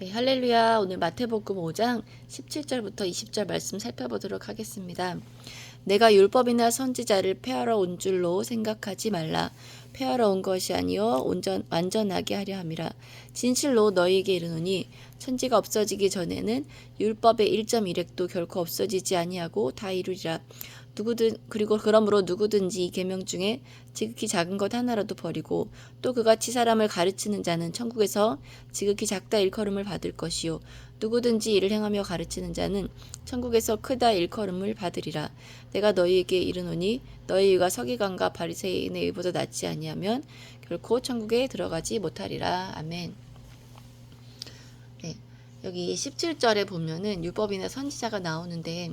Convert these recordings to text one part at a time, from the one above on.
네, 할렐루야. 오늘 마태복음 5장 17절부터 20절 말씀 살펴보도록 하겠습니다. 내가 율법이나 선지자를 폐하러 온 줄로 생각하지 말라. 폐하러 온 것이 아니요 온전 완전하게 하려 함이라. 진실로 너희에게 이르노니 천지가 없어지기 전에는 율법의 1.1획도 결코 없어지지 아니하고 다 이루리라. 누구든 그리고 그러므로 누구든지 이 계명 중에 지극히 작은 것 하나라도 버리고 또 그같이 사람을 가르치는 자는 천국에서 지극히 작다 일컬음을 받을 것이요 누구든지 이를 행하며 가르치는 자는 천국에서 크다 일컬음을 받으리라 내가 너희에게 이르노니 너희가 서기관과 바리새인의 의보다 낫지 아니하면 결코 천국에 들어가지 못하리라 아멘. 네. 여기 17절에 보면은 율법이나 선지자가 나오는데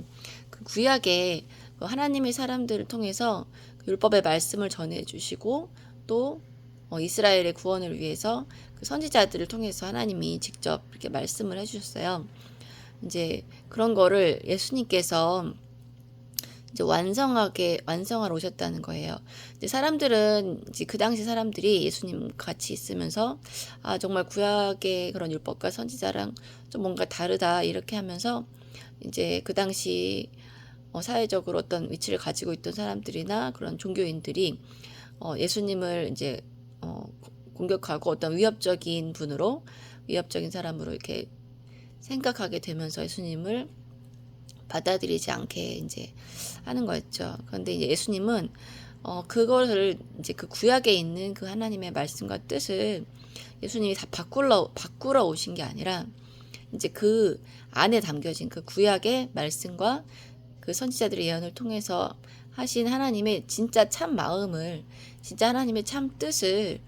그 구약에 그 하나님의 사람들을 통해서 그 율법의 말씀을 전해 주시고 또 어, 이스라엘의 구원을 위해서 그 선지자들을 통해서 하나님이 직접 이렇게 말씀을 해 주셨어요. 이제 그런 거를 예수님께서 이제 완성하게 완성하러 오셨다는 거예요. 이제 사람들은 이제 그 당시 사람들이 예수님 같이 있으면서 아 정말 구약의 그런 율법과 선지자랑 좀 뭔가 다르다 이렇게 하면서 이제 그 당시 어, 사회적으로 어떤 위치를 가지고 있던 사람들이나 그런 종교인들이 어, 예수님을 이제 어, 공격하고 어떤 위협적인 분으로 위협적인 사람으로 이렇게 생각하게 되면서 예수님을 받아들이지 않게 이제 하는 거였죠. 그런데 이제 예수님은 어 그거를 이제 그 구약에 있는 그 하나님의 말씀과 뜻을 예수님이 다 바꾸러 바꾸러 오신 게 아니라 이제 그 안에 담겨진 그 구약의 말씀과 그 선지자들의 예언을 통해서 하신 하나님의 진짜 참 마음을 진짜 하나님의 참 뜻을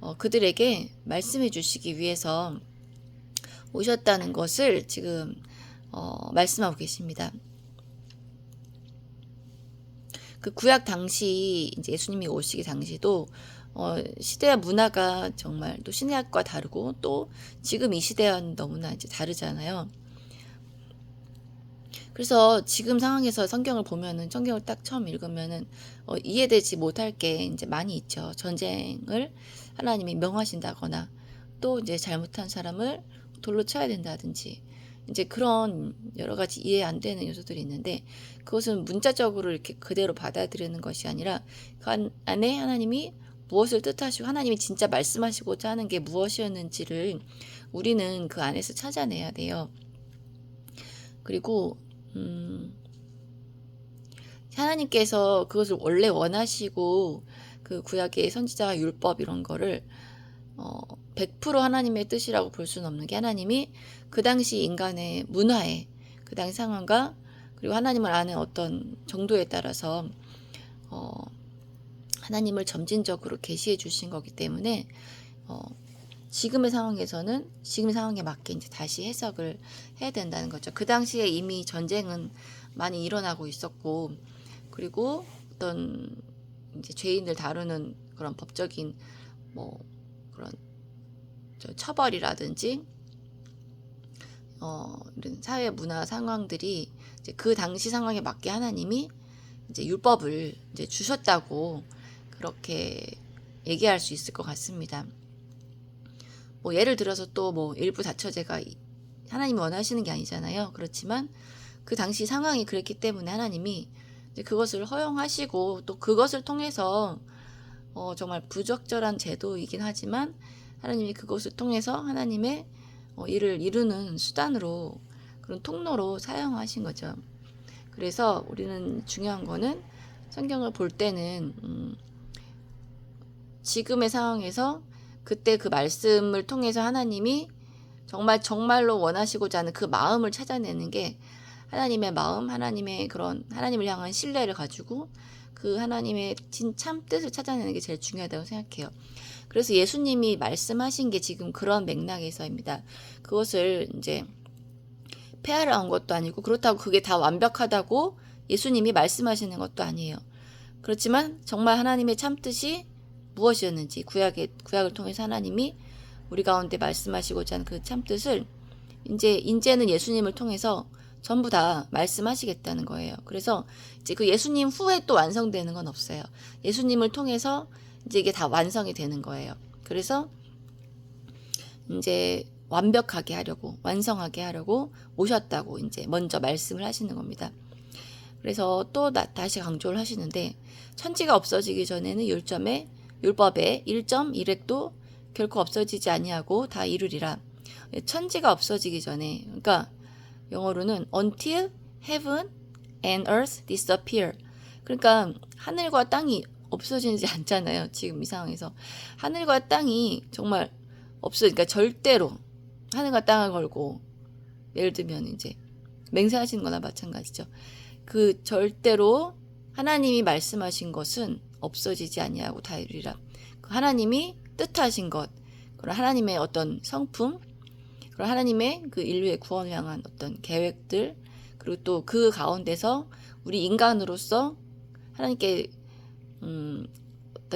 어, 그들에게 말씀해 주시기 위해서 오셨다는 것을 지금 어, 말씀하고 계십니다. 그 구약 당시 이제 예수님이 오시기 당시도 어, 시대와 문화가 정말 또 신약과 다르고 또 지금 이 시대와는 너무나 이제 다르잖아요. 그래서 지금 상황에서 성경을 보면은 성경을 딱 처음 읽으면은 어, 이해되지 못할 게 이제 많이 있죠. 전쟁을 하나님이 명하신다거나 또 이제 잘못한 사람을 돌로 쳐야 된다든지 이제 그런 여러 가지 이해 안 되는 요소들이 있는데 그것은 문자적으로 이렇게 그대로 받아들이는 것이 아니라 그 안에 하나님이 무엇을 뜻하시고 하나님이 진짜 말씀하시고자 하는 게 무엇이었는지를 우리는 그 안에서 찾아내야 돼요. 그리고 음, 하나님께서 그것을 원래 원하시고 그 구약의 선지자와 율법 이런 거를 어, 100% 하나님의 뜻이라고 볼 수는 없는 게 하나님이 그 당시 인간의 문화에 그 당시 상황과 그리고 하나님을 아는 어떤 정도에 따라서 어, 하나님을 점진적으로 계시해 주신 거기 때문에 어, 지금의 상황에서는 지금의 상황에 맞게 이제 다시 해석을 해야 된다는 거죠. 그 당시에 이미 전쟁은 많이 일어나고 있었고 그리고 어떤 이제 죄인들 다루는 그런 법적인 뭐 그런 처벌이라든지 어 이런 사회 문화 상황들이 이제 그 당시 상황에 맞게 하나님이 이제 율법을 이제 주셨다고 그렇게 얘기할 수 있을 것 같습니다. 뭐 예를 들어서 또 뭐 일부 다처제가 하나님이 원하시는 게 아니잖아요. 그렇지만 그 당시 상황이 그랬기 때문에 하나님이 그것을 허용하시고 또 그것을 통해서 어 정말 부적절한 제도이긴 하지만 하나님이 그것을 통해서 하나님의 어 일을 이루는 수단으로 그런 통로로 사용하신 거죠. 그래서 우리는 중요한 거는 성경을 볼 때는 음 지금의 상황에서 그때 그 말씀을 통해서 하나님이 정말 정말로 원하시고자 하는 그 마음을 찾아내는 게 하나님의 마음, 하나님의 그런 하나님을 향한 신뢰를 가지고 그 하나님의 진참 뜻을 찾아내는 게 제일 중요하다고 생각해요. 그래서 예수님이 말씀하신 게 지금 그런 맥락에서입니다. 그것을 이제 폐하러 온 것도 아니고 그렇다고 그게 다 완벽하다고 예수님이 말씀하시는 것도 아니에요. 그렇지만 정말 하나님의 참 뜻이 무엇이었는지 구약의 구약을 통해서 하나님이 우리 가운데 말씀하시고자 하는 그참 뜻을 이제 이제는 예수님을 통해서 전부 다 말씀하시겠다는 거예요. 그래서 이제 그 예수님 후에 또 완성되는 건 없어요. 예수님을 통해서 이제 이게 다 완성이 되는 거예요. 그래서 이제 완벽하게 하려고 완성하게 하려고 오셨다고 이제 먼저 말씀을 하시는 겁니다. 그래서 또 나- 다시 강조를 하시는데 천지가 없어지기 전에는 율점의 율법의 1점 1획도 결코 없어지지 아니하고 다 이루리라. 천지가 없어지기 전에 그러니까 영어로는 until heaven and earth disappear. 그러니까 하늘과 땅이 없어지지 않잖아요. 지금 이 상황에서 하늘과 땅이 정말 없어. 그러니까 절대로 하늘과 땅을 걸고 예를 들면 이제 맹세하시는 거나 마찬가지죠. 그 절대로 하나님이 말씀하신 것은 없어지지 아니하고 다 이루리라. 그 하나님이 뜻하신 것, 그런 하나님의 어떤 성품, 그런 하나님의 그 인류의 구원을 향한 어떤 계획들, 그리고 또 그 가운데서 우리 인간으로서 하나님께 음,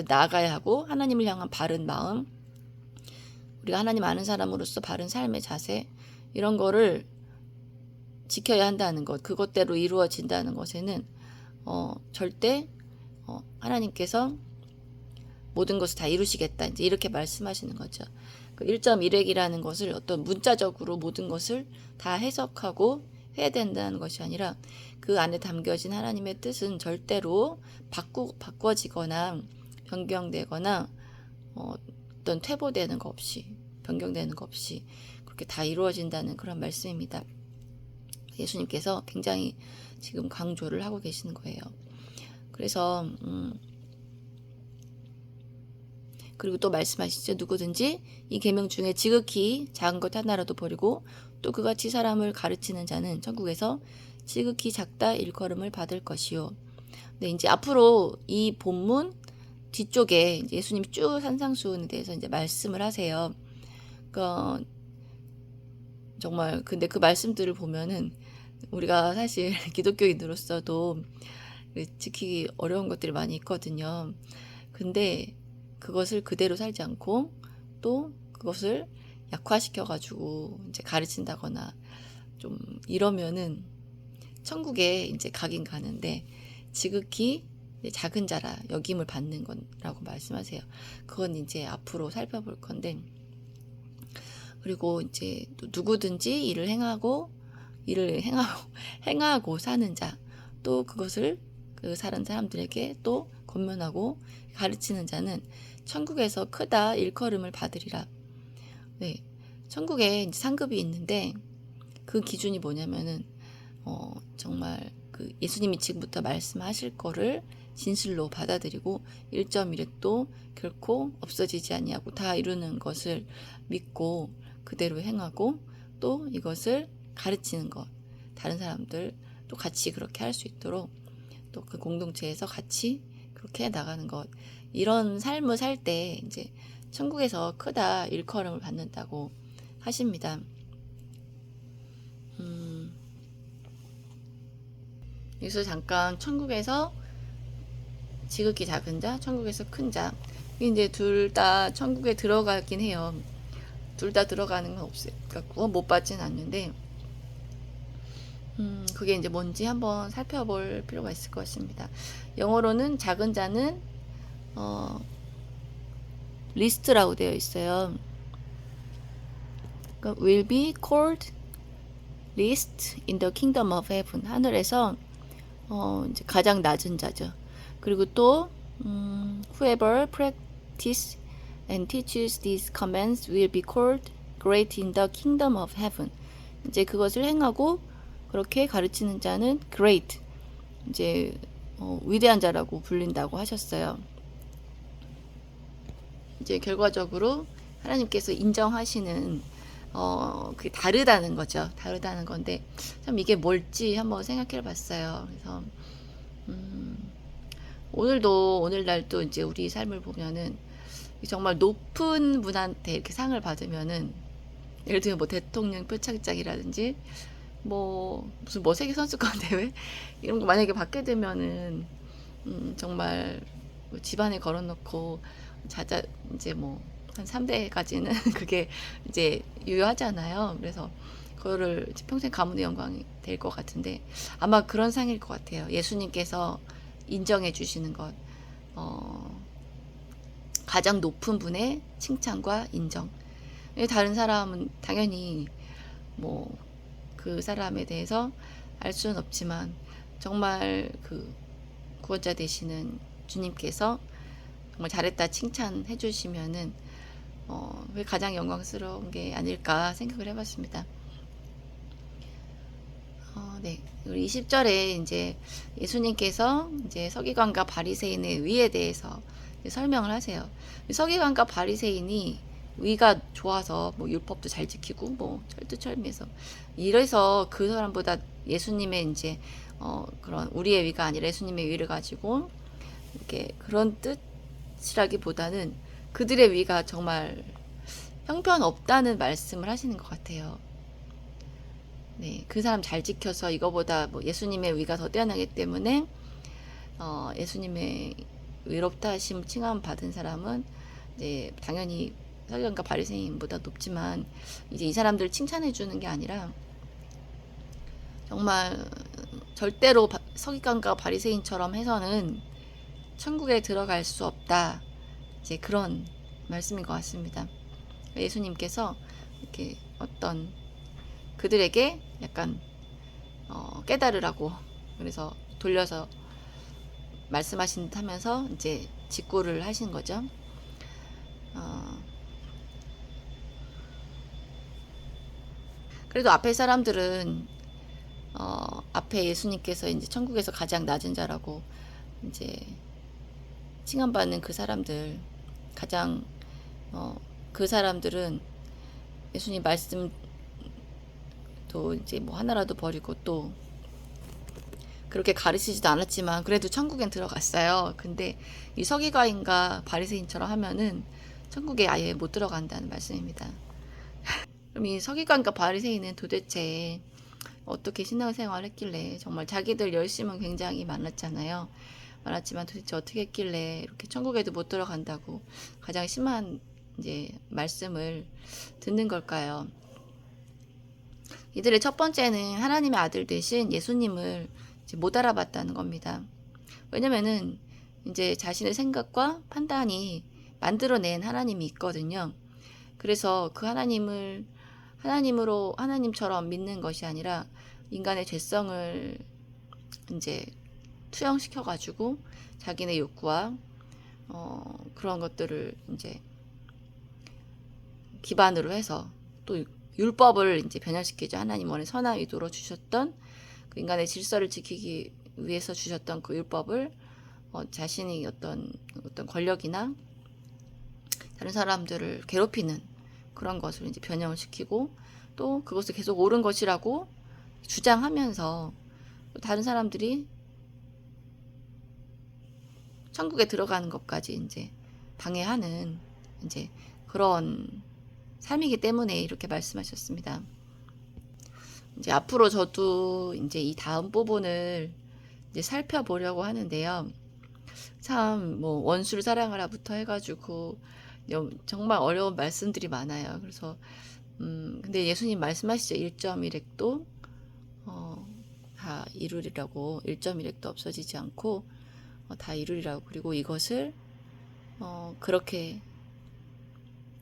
나아가야 하고 하나님을 향한 바른 마음, 우리가 하나님 아는 사람으로서 바른 삶의 자세 이런 거를 지켜야 한다는 것, 그것대로 이루어진다는 것에는 어, 절대 어, 하나님께서 모든 것을 다 이루시겠다. 이제 이렇게 말씀하시는 거죠. 그 1.1핵이라는 것을 어떤 문자적으로 모든 것을 다 해석하고 해야 된다는 것이 아니라 그 안에 담겨진 하나님의 뜻은 절대로 바꾸, 바꿔지거나 변경되거나 어, 어떤 퇴보되는 거 없이 변경되는 거 없이 그렇게 다 이루어진다는 그런 말씀입니다. 예수님께서 굉장히 지금 강조를 하고 계시는 거예요. 그래서 음, 그리고 또 말씀하시죠. 누구든지 이 계명 중에 지극히 작은 것 하나라도 버리고 또 그같이 사람을 가르치는 자는 천국에서 지극히 작다 일컬음을 받을 것이요. 네, 이제 앞으로 이 본문 뒤쪽에 이제 예수님이 쭉 산상수훈에 대해서 이제 말씀을 하세요. 그 정말 근데 그 말씀들을 보면은 우리가 사실 기독교인으로서도 지키기 어려운 것들이 많이 있거든요. 근데 그것을 그대로 살지 않고 또 그것을 약화시켜 가지고 이제 가르친다거나 좀 이러면은 천국에 이제 가긴 가는데 지극히 작은 자라 여김을 받는 거라고 말씀하세요. 그건 이제 앞으로 살펴볼 건데 그리고 이제 또 누구든지 일을 행하고 일을 행하고 행하고 사는 자 또 그것을 그 사는 사람들에게 또 권면하고 가르치는 자는 천국에서 크다 일컬음을 받으리라. 네, 천국에 상급이 있는데 그 기준이 뭐냐면은 어 정말 그 예수님이 지금부터 말씀하실 거를 진실로 받아들이고 1.1획도 결코 없어지지 아니하고 다 이루는 것을 믿고 그대로 행하고 또 이것을 가르치는 것 다른 사람들 또 같이 그렇게 할 수 있도록 또 그 공동체에서 같이 그렇게 나가는 것 이런 삶을 살 때 이제 천국에서 크다 일컬음을 받는다고 하십니다. 음, 여기서 잠깐 천국에서 지극히 작은 자, 천국에서 큰 자. 이제 둘 다 천국에 들어가긴 해요. 둘 다 들어가는 건 없어요. 그러니까 구원 못 받지는 않는데, 음, 그게 이제 뭔지 한번 살펴볼 필요가 있을 것 같습니다. 영어로는 작은 자는, 어, 리스트라고 되어 있어요. 그러니까 will be called least in the kingdom of heaven. 하늘에서, 어, 이제 가장 낮은 자죠. 그리고 또, 음, whoever practice and teaches these commands will be called great in the kingdom of heaven. 이제 그것을 행하고 그렇게 가르치는 자는 great, 이제 어, 위대한 자라고 불린다고 하셨어요. 이제 결과적으로 하나님께서 인정하시는 어, 그게 다르다는 거죠. 다르다는 건데 참 이게 뭘지 한번 생각해 봤어요. 그래서 음, 오늘도 오늘날도 이제 우리 삶을 보면은 정말 높은 분한테 이렇게 상을 받으면은 예를 들면 뭐 대통령 표창장이라든지 뭐 무슨 뭐 세계 선수권 대회 이런 거 만약에 받게 되면은 음 정말 뭐 집안에 걸어놓고 자자 이제 뭐 한 3대까지는 그게 이제 유효하잖아요. 그래서 그거를 평생 가문의 영광이 될 것 같은데 아마 그런 상일 것 같아요. 예수님께서 인정해 주시는 것, 어, 가장 높은 분의 칭찬과 인정. 예, 다른 사람은 당연히 뭐 그 사람에 대해서 알 수는 없지만 정말 그 구원자 되시는 주님께서 정말 잘했다 칭찬해 주시면은 어, 왜 가장 영광스러운 게 아닐까 생각을 해봤습니다. 어, 네. 그리고 20절에 이제 예수님께서 이제 서기관과 바리새인의 위에 대해서 설명을 하세요. 서기관과 바리새인이 위가 좋아서 뭐 율법도 잘 지키고 뭐 철두철미해서 이래서 그 사람보다 예수님의 이제 어 그런 우리의 위가 아니라 예수님의 위를 가지고 이렇게 그런 뜻이라기보다는 그들의 위가 정말 형편없다는 말씀을 하시는 것 같아요. 네, 그 사람 잘 지켜서 이거보다 뭐 예수님의 위가 더 뛰어나기 때문에 어, 예수님의 위롭다 하심 칭함 받은 사람은 이제 당연히 서기관과 바리새인보다 높지만 이제 이 사람들 칭찬해 주는 게 아니라 정말 절대로 바- 서기관과 바리새인처럼 해서는 천국에 들어갈 수 없다. 이제 그런 말씀인 것 같습니다. 예수님께서 이렇게 어떤 그들에게 약간 어, 깨달으라고 그래서 돌려서 말씀하신 듯 하면서 이제 직구를 하신 거죠. 어, 그래도 앞에 사람들은 어, 앞에 예수님께서 이제 천국에서 가장 낮은 자라고 이제 칭함받는 그 사람들 가장 어, 그 사람들은 예수님 말씀 또 이제 뭐 하나라도 버리고 또 그렇게 가르치지도 않았지만 그래도 천국엔 들어갔어요. 근데 이 서기관인가 바리새인처럼 하면은 천국에 아예 못 들어간다는 말씀입니다. 그럼 이 서기관과 바리새인은 도대체 어떻게 신앙생활을 했길래 정말 자기들 열심은 굉장히 많았잖아요. 많았지만 도대체 어떻게 했길래 이렇게 천국에도 못 들어간다고 가장 심한 이제 말씀을 듣는 걸까요? 이들의 첫 번째는 하나님의 아들 되신 예수님을 못 알아봤다는 겁니다. 왜냐면은 이제 자신의 생각과 판단이 만들어낸 하나님이 있거든요. 그래서 그 하나님을 하나님으로 하나님처럼 믿는 것이 아니라 인간의 죄성을 이제 투영시켜 가지고 자기네 욕구와 어, 그런 것들을 이제 기반으로 해서 또 율법을 이제 변형시키죠. 하나님 원래 선한 의도로 주셨던 그 인간의 질서를 지키기 위해서 주셨던 그 율법을 어, 자신이 어떤 어떤 권력이나 다른 사람들을 괴롭히는 그런 것을 이제 변형을 시키고 또 그것을 계속 옳은 것이라고 주장하면서 또 다른 사람들이 천국에 들어가는 것까지 이제 방해하는 이제 그런 삶이기 때문에 이렇게 말씀하셨습니다. 이제 앞으로 저도 이제 이 다음 부분을 이제 살펴보려고 하는데요. 참 뭐 원수를 사랑하라부터 해가지고 영- 정말 어려운 말씀들이 많아요. 그래서 음 근데 예수님 말씀하시죠. 1.1핵도 어, 다 이루리라고 1.1핵도 없어지지 않고 어, 다 이루리라고 그리고 이것을 어, 그렇게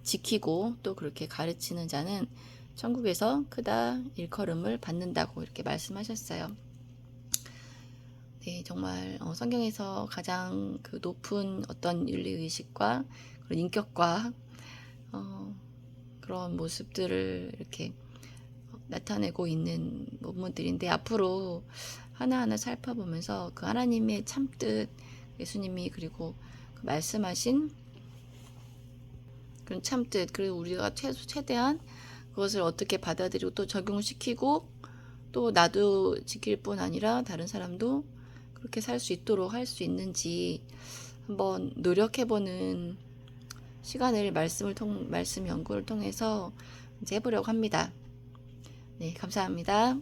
지키고 또 그렇게 가르치는 자는 천국에서 크다 일컬음을 받는다고 이렇게 말씀하셨어요. 네, 정말 어, 성경에서 가장 그 높은 어떤 윤리 의식과 그런 인격과 어, 그런 모습들을 이렇게 나타내고 있는 부분들인데 앞으로 하나하나 살펴보면서 그 하나님의 참뜻 예수님이 그리고 그 말씀하신 그런 참뜻 그리고 우리가 최소 최대한 그것을 어떻게 받아들이고 또 적용시키고 또 나도 지킬 뿐 아니라 다른 사람도 그렇게 살 수 있도록 할 수 있는지 한번 노력해보는 시간을 말씀을 통 말씀 연구를 통해서 이제 해보려고 합니다. 네, 감사합니다.